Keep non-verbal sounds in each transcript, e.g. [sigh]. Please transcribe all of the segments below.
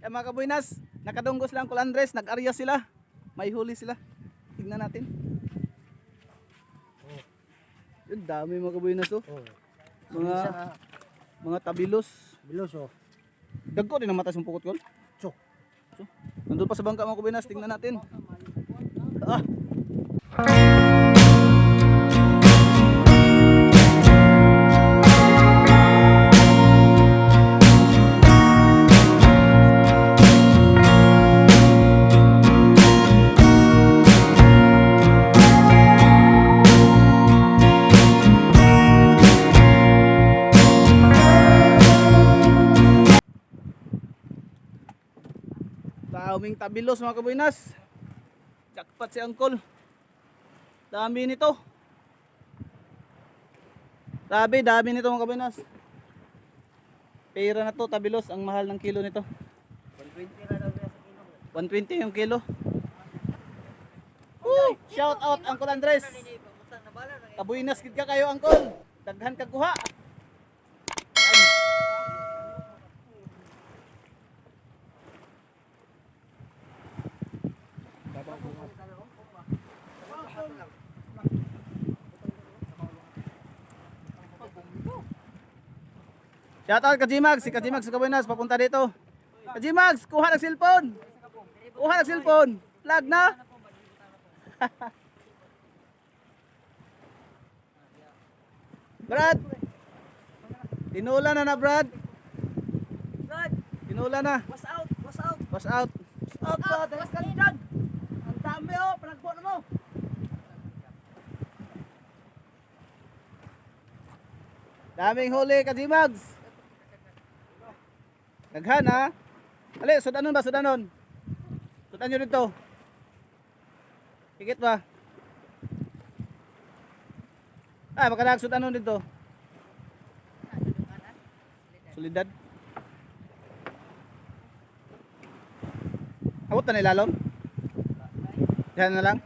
Yan mga kabuinas, nakadunggos lang kul Andres, nag-arya sila. May huli sila. Tingnan natin. Yun, dami mga kabuinas oh. Oh. Mga mga tabilos. Bilos oh. Dagko din ang mata sa pukot ko. Tso. So, nandun pa sa bangka mga kabuinas, tingnan natin. Ah, daming tabilos mga kabuinas. Jackpot si Uncle. Dami nito. Sabi, dami nito mga kabuinas. Pera na to, tabilos. Ang mahal ng kilo nito. 120 yung kilo. Woo! Shout out Uncle Andres. Kabuinas gid ka kayo Uncle. Daghan ka kuha. Shout out Kajimags, si Kajimags sa Kabuinas, papunta dito. Kajimags, kuha ng cellphone. Kuha ng cellphone. Lag na. [laughs] Brad. Tinula na na, Brad. Brad, Tinula na. was out, was out. Was out. Out pa, dahil ka dyan. Ang dami oh, palagpo na mo. Daming huli, Kajimags. Daghan ha. Ali, sudanon ba, sudanon? Sudan nyo dito. Higit ba? Ah, makadag sudanon dito. Solidad. Abot na nilalon? Yan na lang.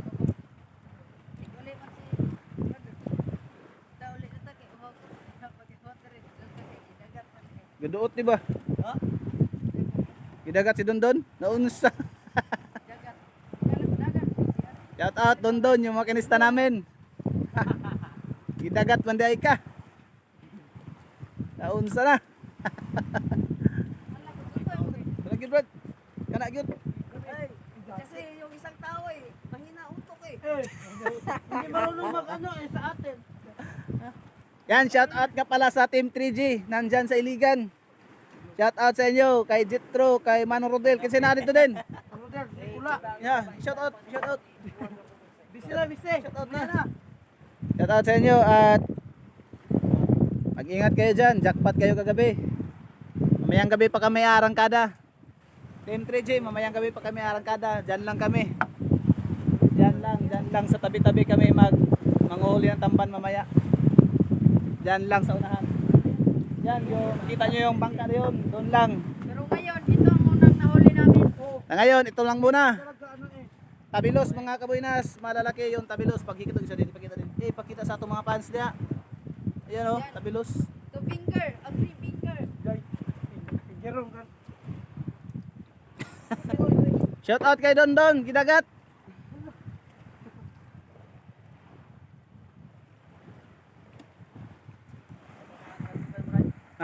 Gaduot di ba? Gidagat si Dondon. Naunsa. Shout out Dondon, yung makinista namin. [laughs] Gidagat man di ka. Naunsa na. [laughs] Kana gyud brad. Kana gyud. Kasi yung isang tao eh, mahina utok eh. Hindi marunong mag ano eh sa atin. Yan, shout out nga pala sa Team 3G, nandyan sa Iligan. Shout out sa inyo, kay Jitro, kay Mano Rodel, kasi narito din. Brother, pula. Yeah, shout out, shout out. Bisi na, bisi. Shout out na. Shout out sa inyo at mag-ingat kayo dyan, jackpot kayo kagabi. Mamayang gabi pa kami arangkada. Team 3G, mamayang gabi pa kami arangkada. Dyan lang kami. Dyan lang, dyan lang sa tabi-tabi kami mag manguhuli ng tamban mamaya. Dyan lang sa unahan. Yan, yung, makita nyo yung bangka na yun, doon lang. Pero ngayon, ito ang unang nahuli namin. Na ngayon, ito lang muna. Ano eh. Tabilos mga kabuinas, malalaki yung tabilos. Pagkikita isa din, pakita din. Eh, pakita sa itong mga fans niya. Ayan oh, tabilos. Two finger, ang three finger. Shout out kay Don Don, gidagat.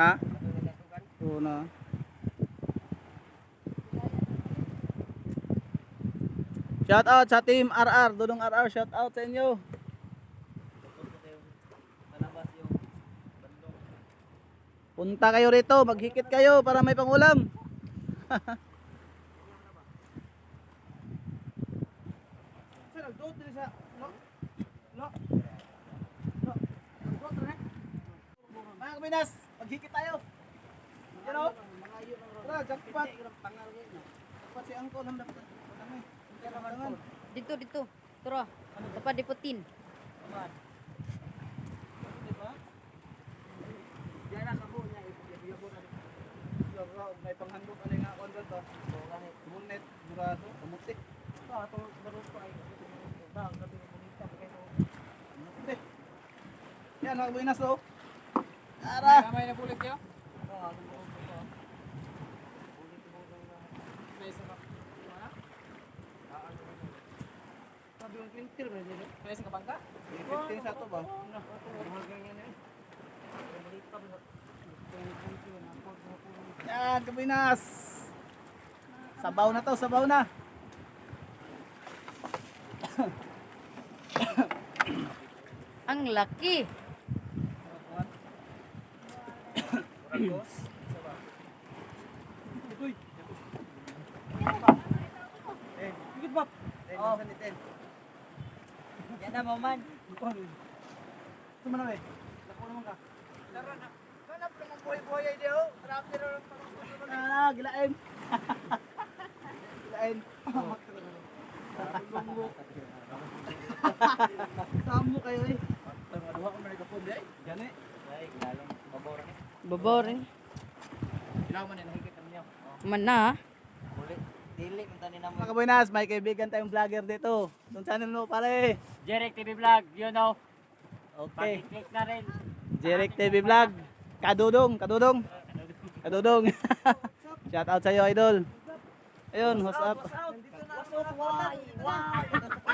Ha? Oo na. Shout out sa team RR, Dudong RR, shout out sa inyo. Punta kayo rito, maghikit kayo para may pangulam. [laughs] Sir, maghikit tayo. You know? Tara, jackpot. Jackpot si hamdap. Kami. Kailangan. Dito, dito. Tara, dapat diputin. Diba? Yo, may panghandog ano nga kon to. Bunet, murado, kamutik. Kamutik. Yan, mga kaminas oh. Tara. May na bulig niyo? Sabi yung pintil ba nila? Kaya sa kabangka? Pintil sa to ba? Eh. Yan, kabinas! Sabaw na to, sabaw na! Ang laki! Higit ba? Oh. Yan na mo man. Ito mo na eh. Lako naman ka. Hanap ka mong buhay-buhay ay diyo. Harap nila lang Ah, gilain. gilain. Samo kayo eh. Aduha ko man ikapod eh. Gani. Ay, lalong mabora ni. Babore. Ilaw man yan, higit niyo. Man na. Uli. Dili, kung tanin na mo. Mga kabuinas, may kaibigan tayong vlogger dito. Itong channel mo pare. Jerek TV Vlog, you know. Okay. Pag-click na rin. Jerek TV Vlog. Kadudong, kadudong. Kadudong. [laughs] Shout out sa iyo, idol. Ayun, what's up?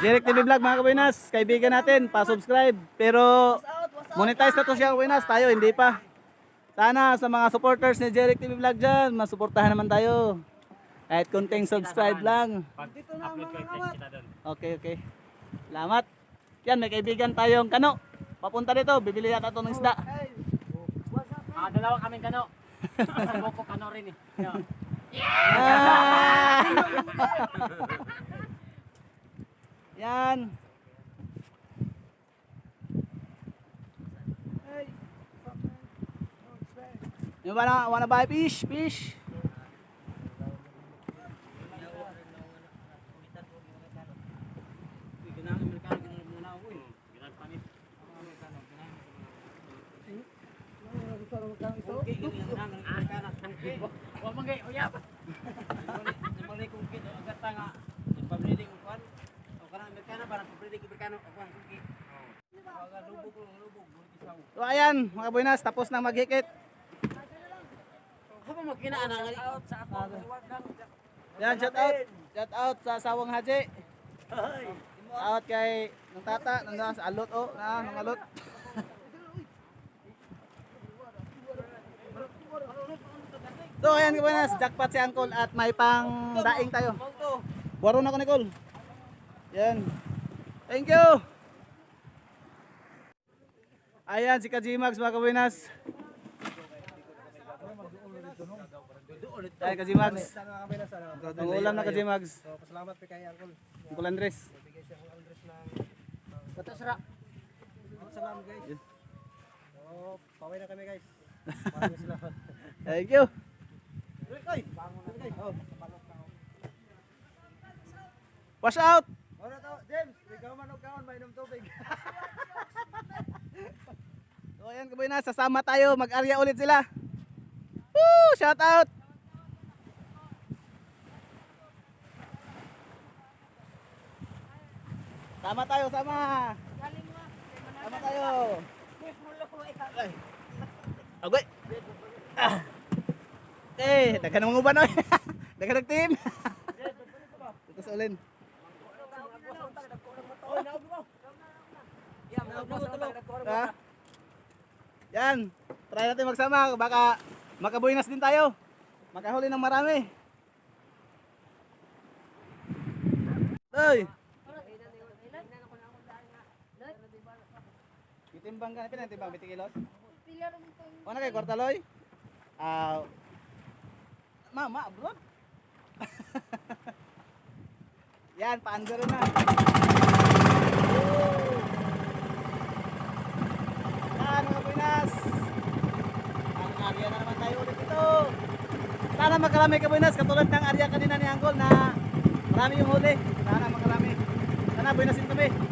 Jerek TV Vlog mga kabuinas, kaibigan natin, pa-subscribe. Pero monetize na to siya kabuinas, tayo hindi pa. Sana sa mga supporters ni Jerek TV Vlog dyan, masuportahan naman tayo. Kahit kunting subscribe lang. Pag-upload ko yung kita doon. Okay, okay. Salamat. Yan, may kaibigan tayong kano. Papunta dito, bibili yata ito ng isda. Ah, dalawa kaming kano. Sa buko kano rin eh. Yo. Ah! Yan. You wanna, wanna buy fish? Fish? Huwag mangay, uyap. Nimulay kong kito, agata nga. Pabili ko kwan. O kanang Amerikana, parang pabili ko Amerikano. O kwan, kuki. Waga lubog ko, lubog. bulit isaw. So ayan, mga buenas, tapos na maghikit. Haba mo kinaan ang out sa ako. Yan, shout out. Shout out sa Sawang Haji. Shout out kay ng tata, nang sa alot oh, na, ng alot. [laughs] so ayan buenas, jackpot si Uncle at may pang daing tayo. Baro na ko Nicole. Yan. Thank you. Ayan si Kajimags mga kabuenas. Ay Kajimags. Ang ulam na Kajimags. So, pasalamat pa kay Uncle. Uncle Andres. Bigay siya ng Andres ng Batasra. salamat guys. So, paway na kami guys. [laughs] Maraming salamat. Thank you. Oy, bangon na guys. Oh, Wash out. Ano to, James? Ikaw man og kaon mainom tubig. [laughs] So ayan kaboy na, sasama tayo, mag-arya ulit sila. Woo! Shout out! Sama tayo, sama! Sama tayo! Ay. Agoy! Ah. Eh, dagan ng uban oy. [laughs] Dagan ng team. [laughs] Ito sa ulin. Yan. Try natin magsama. Baka makabuinas din tayo. Makahuli ng marami. Ay! Itimbang ka. Pinatimbang. 20 kilos. Ano kay Kwartaloy? Ah... mama, abroad. [laughs] Yan, paandar na. Yan, mga Buenas. Ang area na naman tayo ulit ito. Sana makarami ka Buenas, katulad ng area kanina ni Angkol na marami yung huli. Sana makarami. Sana Buenasin kami.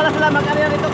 pala sila mag-ano yan ito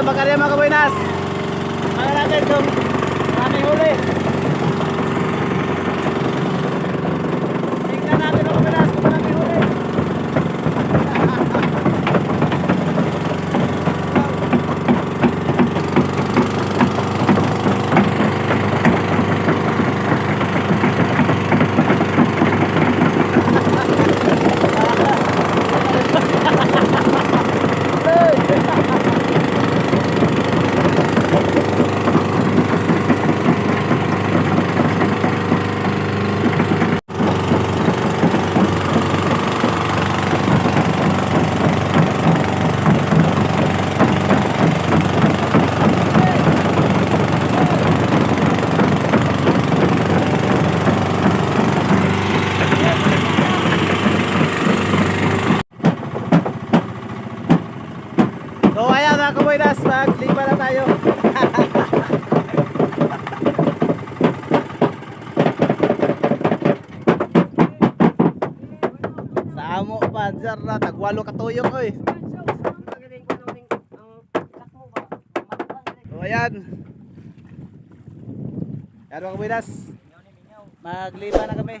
sa bakarya mga kabuinas. Tingnan natin maraming huli. Tingnan natin mga kabuinas kung maraming huli. So ayan mga kabuinas, maglipa na tayo. Sa amo pa, tagwalo katuyok oy. So ayan. Ayan mga kabuinas. Maglipa na kami.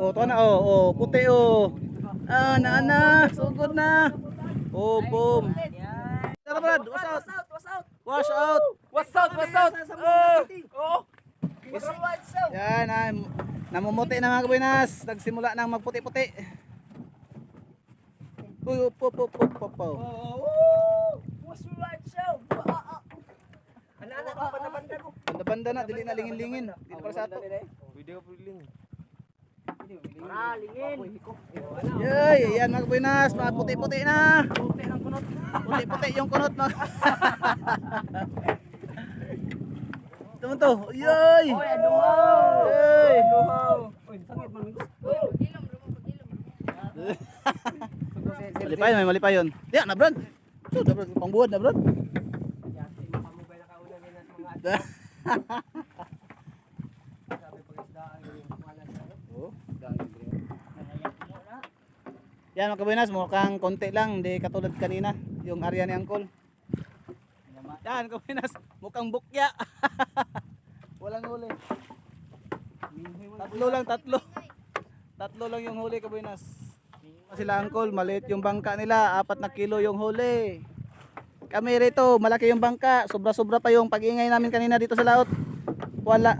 Oh, to na oh, oh, puti oh. Ah, na na, sugod na. Oh, boom. Tara Brad, wash out. Wash out. What's up? What's up? Oh! Oh! Yan, namumuti na mga kabinas. Nagsimula nang magputi-puti. Show? Anak-anak ko pa nabanda ko. Banda-banda na, dili na lingin-lingin. Dito para sa ato. Video po ling. Yay, yan mga kabinas, mga puti-puti na. Puti-puti yung kunot mga. [laughs] Mo to. Yay! Yay! Ilom, lumabot, ilom. Malipay, may malipay yun. Diyan na, Brad. So, na, Brad. Pangbuhat na, Brad. Oh, [laughs] Yan mga kabinas, mukhang konti lang, hindi katulad kanina, yung area ni Angkol. Yan kabinas, mukhang bukya. [laughs] Walang huli. Tatlo lang, tatlo. Tatlo lang yung huli kabinas. Sila Angkol, maliit yung bangka nila, apat na kilo yung huli. Kami rito, malaki yung bangka, sobra-sobra pa yung pag-ingay namin kanina dito sa laot. Wala.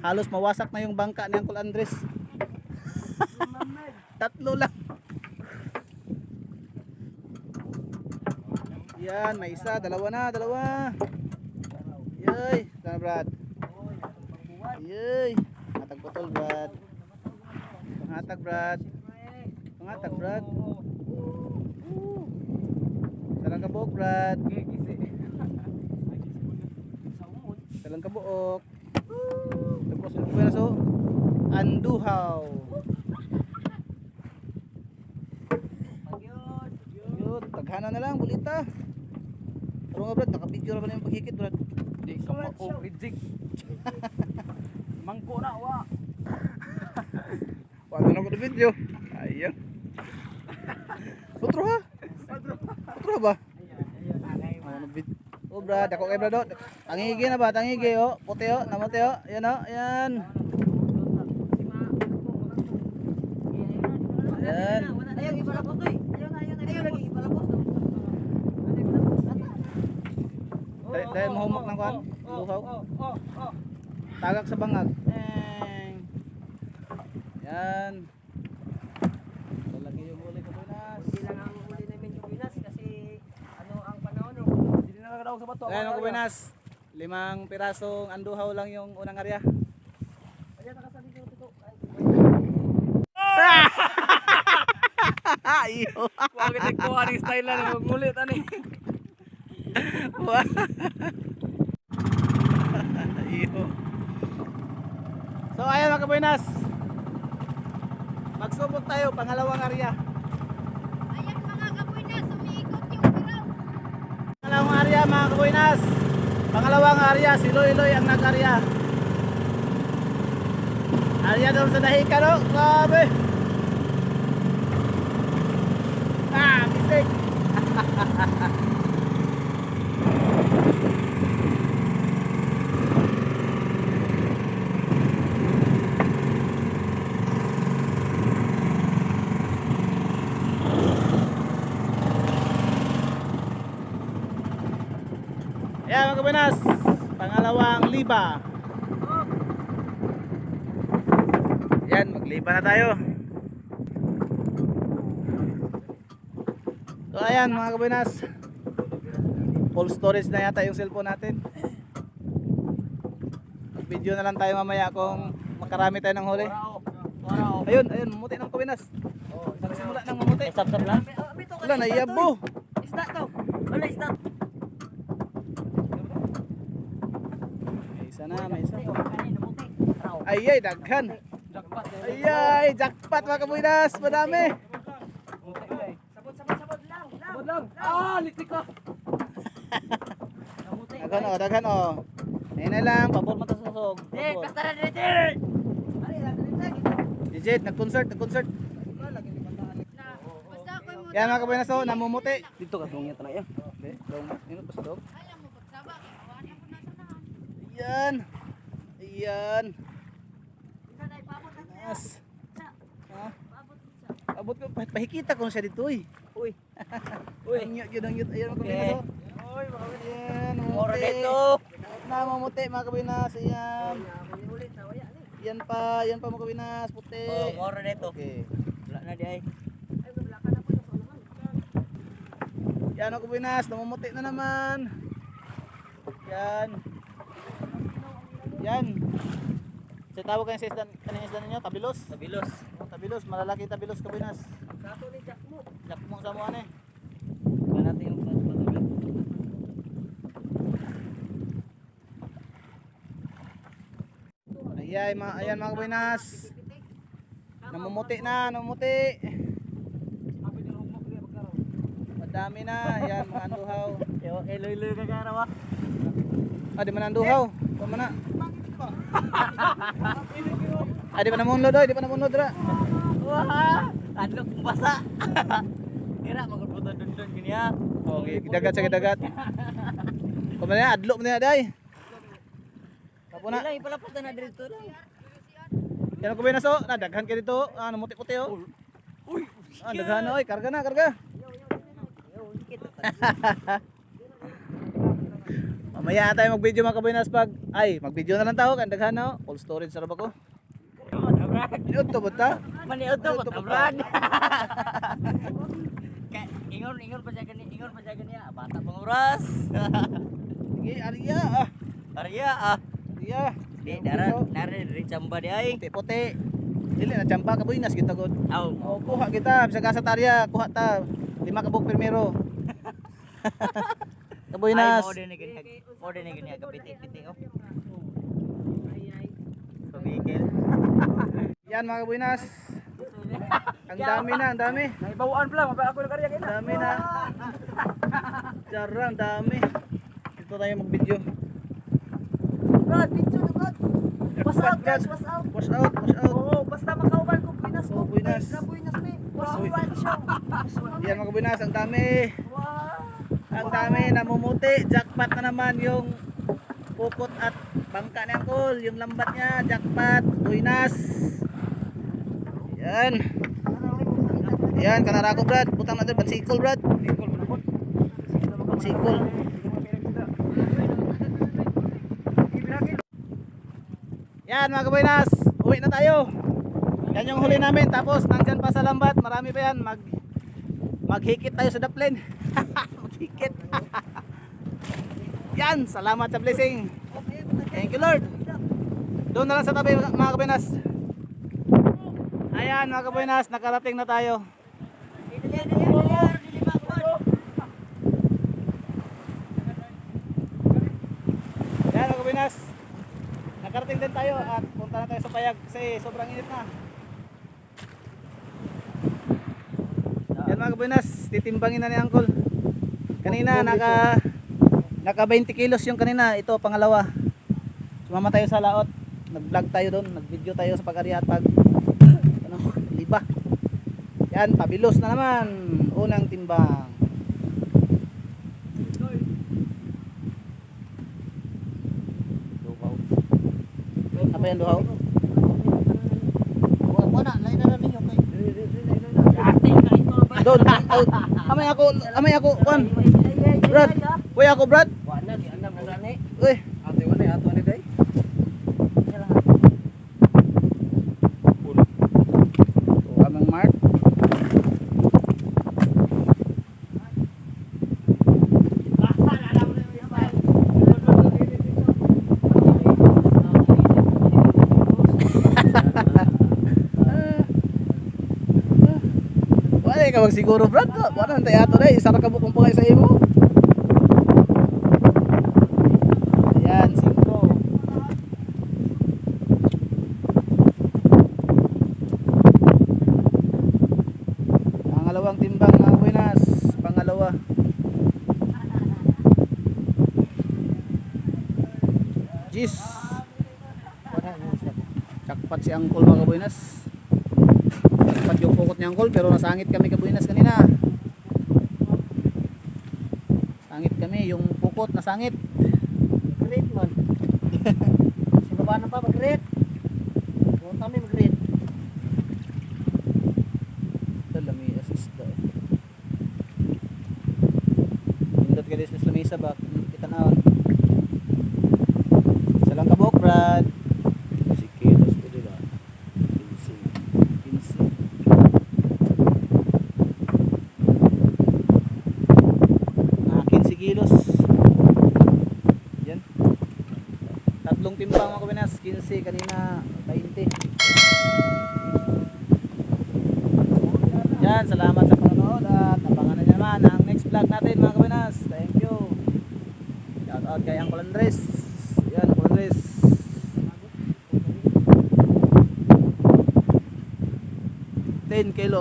Halos mawasak na yung bangka ni Uncle Andres. [laughs] Tatlo lang. Yan, may isa, dalawa na, dalawa. Yay, sana Brad. Yay. Hatag putol, Brad. Panghatag, Brad. Panghatag, Brad. Salang kabuok, Brad. Salang kabuok. Tapos ang pweso. Anduhaw. Yun, taghana na lang, bulita. Pero nga Brad, nakapidyo na ba na yung paghikit Brad? Reject. [laughs] Mangko na wa. [laughs] Wala na ko na video. Ayun. [laughs] Putro ha? Putro ba? Oh, nabid. Oh Brad, ako kay Brad. oh. Tangigi na ba? Tangigi oh. Puti oh, namuti oh. Yan oh, yan. Yan. Ayaw, ibalapos to na. Ayaw lagi, ibalapos to. Dahil, dahil mahumok ng kwan. Luhaw. Tagak sa bangag. Eng. Yan. Lalaki yung huli ko Pinas. Hindi lang ang huli namin yung Pinas kasi ano ang panahon. Hindi na nakadaog sa bato. Ayan mga Pinas. Limang pirasong anduhaw lang yung unang area. Ayan, nakasabi ko ito. Iyo. Wa kita ko ani style na magulit ani. Iyo. So ayan mga kabuinas. Magsubok tayo pangalawang area. Ayan mga kabuinas, umiikot yung ilaw. Pangalawang area mga kabuinas. Pangalawang area, si Loy Loy ang nag-area. Area doon sa Dahika no? Grabe. Ah, mistake. Kabinas, pangalawang liba. Yan, magliba na tayo. So ayan mga kabinas, full storage na yata yung cellphone natin. Video na lang tayo mamaya kung makarami tayo ng huli. Ayun, ayun, mamuti ng kabinas. Nagsimula ng mamuti. Sap-sap lang. Wala, naiyabo. Isda to. Wala isda. May isa na, may isa. Ay, ay, daghan. Ay, ay, jackpot mga kabinas, madami. Ah, litik ko. Daghan oh, daghan oh. Ayun na lang, pabor mo ta sa susog. Eh, Pabor. kasta na dito. Digit, nag-concert, nag-concert. Na, basta. Yan mga kabinas oh, namumuti. Dito ka. Hindi, dong, yun pa sa dog. Ayaw mo pagsaba. Awan ako na sa nahan. Ayan. Ayan. Na na. Yes. Ha? Abot ko, pah- pahikita ko siya dito eh. Uy. [laughs] Uy. Ang yun, yun, yun. Ayan mga kabinas oh. Uy, mga Moro namumuti. dito. Namumuti mga kabinas. Ayan. Yan pa, yan pa mga kabinas. Puti. Oh, moro dito. Okay. Wala na di ay. Yan ako binas, namumuti na naman. Yan. Yan. Sa tawag kayo sa isdan, kanina isdan ninyo, tabilos. Tabilos. Oh, tabilos, malalaki tabilos ka binas. Kaso ni Jack mo. Jakmo sa mo ano eh. Ba natin yung patuloy. Ayan, mga, ayan mga kabinas. Namumuti na, namumuti. Madami na, ayan mga anduhaw. Eloy-eloy ka karawa. Ah, di man anduhaw. Tama na. Ah, di pa namunlod oy, di pa namunlod ra. Wah, adlo kong basa. Kira magpupunta dun-dun gini ha. Okay, dagat sa dagat. Kumana na, adlo mo na day. Kapo na. Wala, ipalapos na na dito lang. Binas oh, na daghan ka dito. Ah, namuti-puti oh. Uy, Ah, daghan oy, karga na, karga. Mamaya tayo mag-video mga kabinas pag ay, mag-video na lang tao kan daghan na. Full storage sa ko. Yun to bata. Maniot to, patabran. [laughs] Ka- Ingon, ingon pa siya gani, ingon pa siya gani. ah, Bata pang oras. [laughs] Sige, ariya ah. Arya ah. Ariya. Di, daran, narin rin samba di ay. Puti-puti. Dili na champa ka binas kita gud. Aw, Oh, kuha kita, bisa gasa tarya, kuha ta. Lima ka buk primero. [laughs] ay Kabuinas. mo din mo din ni gani kapiti-piti oh. Pabigil. Yan mga kabuinas. [laughs] Ang dami na, ang dami. Naibawaan pala, mabay ako ng karya Ang dami na. [laughs] Jarang, ang dami. Dito tayo mag-video. God, picture to God. Brad, out guys, what's out? Wash out, wash out. Oo, basta makauban ko, Buinas ko. Buinas. Buinas me. Uy. out show? Yan mga kabuinas, ang dami. Wow. Ang dami, namumuti. Jackpot na naman yung pukot at bangka ni Angkol. Yung lambat niya, jackpot. Buinas. Yan. Yan, kanarako Brad. Butang natin, bansikol Brad. Bansikol. Yan mga kabuinas, uwi na tayo. Yan yung huli namin. Tapos nandyan pa sa lambat, marami pa yan. Mag maghikit tayo sa daplin. [laughs] maghikit. yan, salamat sa blessing. Thank you Lord. Doon na lang sa tabi mga kabuinas. Ayan mga kabuinas, nakarating na tayo. Yan mga kabuinas. Nakarating din tayo at punta na tayo sa payag kasi sobrang init na. Yan mga kabuinas, titimbangin na ni Uncle. Kanina naka naka 20 kilos yung kanina, ito pangalawa. Sumama tayo sa laot. Nag-vlog tayo doon, nag-video tayo sa pag-ari at pag ano, liba. Yan, pabilos na naman. Unang timbang. Apa yan duhaw? Wa wa na, lain na lang ninyo kay. Ate ka Doon, out. Amay ako, amay ako, kwan. Brad, uy ako Brad. Wa na di andam na ni. Uy, Ate wa na, ato ni day. Tuwa mang mark. Ka siguro Brad. Wala nang tayato na. Isa ra ka bukong pangay sa imo. Ayan, 5. Pangalawang timbang mga buenas. Pangalawa. Jis. Chakpat si Angkol mga buenas. Ni Angkol pero nasangit kami kabuenas kanina. Sangit kami yung pukot nasangit. Great man. [laughs] Sino ba na pa mag-great? Kung kami mag-great. Lami assist daw. Pindot ka business lamisa ba? Kita na. Salang kabok, Brad. Si Kilos ko dila. Pinsi. 15. Ah, 15 kilos. Yan. Tatlong timbang mga kabinas. 15 kanina 20. Yan, salamat sa panonood at abangan na nyo naman ang next vlog natin mga kabinas. Thank you. Shout out kay Uncle Andres. Yan, Uncle Andres.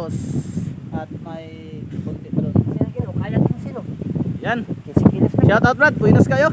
Kilos at may konti pa doon. Sino kino? Kaya sino? Yan. 15 kilos na. Shout out Brad, buenas kayo.